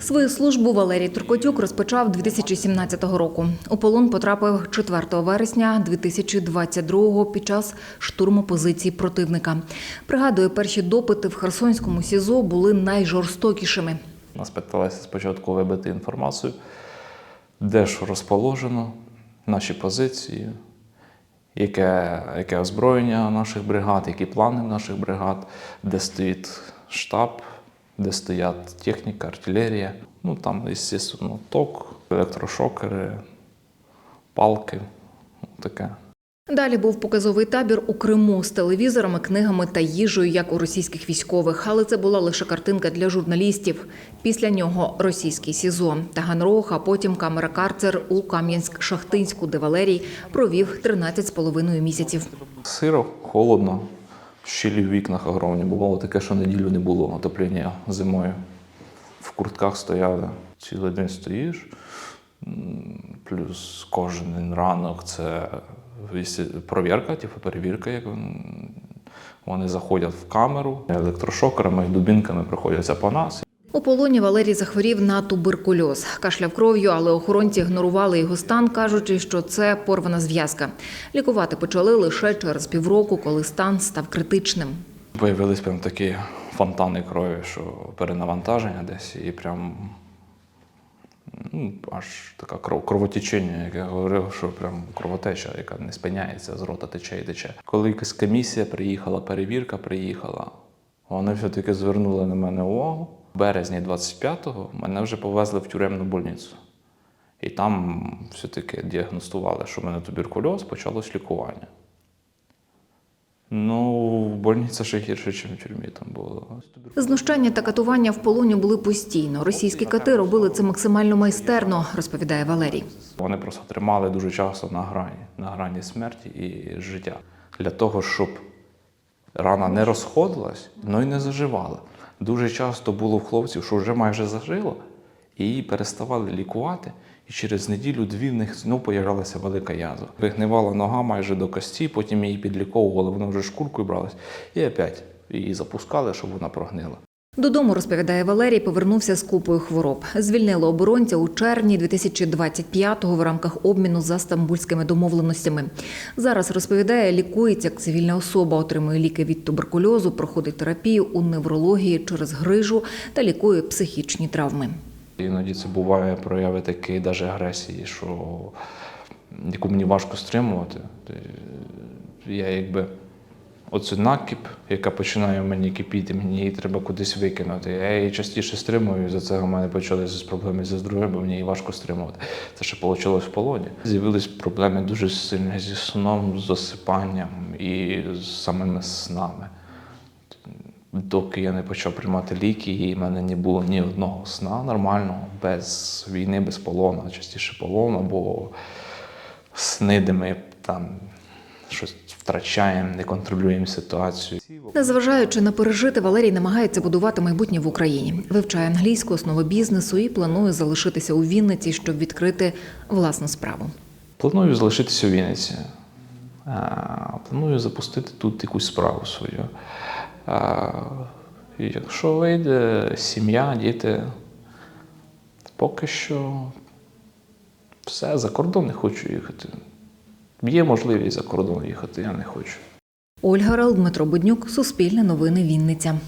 Свою службу Валерій Туркотюк розпочав 2017 року. У полон потрапив 4 вересня 2022-го під час штурму позицій противника. Пригадує, перші допити в Херсонському СІЗО були найжорстокішими. Нас питалися спочатку вибити інформацію, де що розположено, наші позиції, яке, яке озброєння наших бригад, які плани наших бригад, де стоїть штаб, де стоять техніка, артилерія. Ну там, звісно, ток, електрошокери, палки, таке. Далі був показовий табір у Криму з телевізорами, книгами та їжею, як у російських військових. Але це була лише картинка для журналістів. Після нього російський СІЗО, Таганрог, а потім камера карцер у Кам'янськ-Шахтинську, де Валерій провів 13 з половиною місяців. Сиро, холодно, щілі в вікнах огромні. Бувало таке, що неділю не було отоплення зимою. В куртках стояли. Цілий день стоїш. Плюс кожен ранок це провірка, типу перевірка, як вони заходять в камеру, електрошокерами, і дубінками проходяться по нас. Полоні Валерій захворів на туберкульоз, кашляв кров'ю, але охоронці ігнорували його стан, кажучи, що це порвана зв'язка. Лікувати почали лише через півроку, коли стан став критичним. Появились прям такі фонтани крові, що перенавантаження десь, і прям ну, аж така кров, кровотечення, як я говорив, що прям кровотеча, яка не спиняється, з рота тече і тече. Коли якась комісія приїхала, перевірка приїхала, вони все-таки звернули на мене увагу. В березні 25-го мене вже повезли в тюремну больницю. І там все-таки діагностували, що в мене туберкульоз, почалось лікування. Ну, в больниці ще гірше, ніж в тюрмі там було. Знущання та катування в полоні були постійно. Російські кати робили це максимально майстерно, розповідає Валерій. Вони просто тримали дуже часто на грані, на грані смерті і життя. Для того, щоб рана не розходилась, ну і не заживала. Дуже часто було в хлопців, що вже майже зажило, і її переставали лікувати, і через неділю-дві в них знову появлялася велика язва. Вигнивала нога майже до кості, потім її підліковували, вона вже шкуркою бралась, і опять її запускали, щоб вона прогнила. Додому, розповідає Валерій, повернувся з купою хвороб. Звільнили оборонця у червні 2025-го в рамках обміну за стамбульськими домовленостями. Зараз розповідає, лікується як цивільна особа, отримує ліки від туберкульозу, проходить терапію у неврології через грижу та лікує психічні травми. Іноді це буває прояви такої даже агресії, що яку мені важко стримувати. Я якби оцю накіп, яка починає в мені кипіти, мені її треба кудись викинути. Я її частіше стримую, за це в мене почалися проблеми зі здоров'ям, бо мені її важко стримувати. Це ще вийшло в полоні. З'явились проблеми дуже сильні зі сном, з засипанням і з самими снами. Доки я не почав приймати ліки, і в мене не було ні одного сна нормального, без війни, без полону, частіше полону, бо сни, де ми там щось втрачаємо, не контролюємо ситуацію. Незважаючи на пережити, Валерій намагається будувати майбутнє в Україні. Вивчає англійську основи бізнесу і планує залишитися у Вінниці, щоб відкрити власну справу. Планую залишитися у Вінниці. Планую запустити тут якусь справу свою. І Якщо вийде сім'я, діти, поки що все, за кордон не хочу їхати. Є можливість за кордон їхати, я не хочу. Ольга Рал, Дмитро Буднюк, Суспільне новини Вінниця.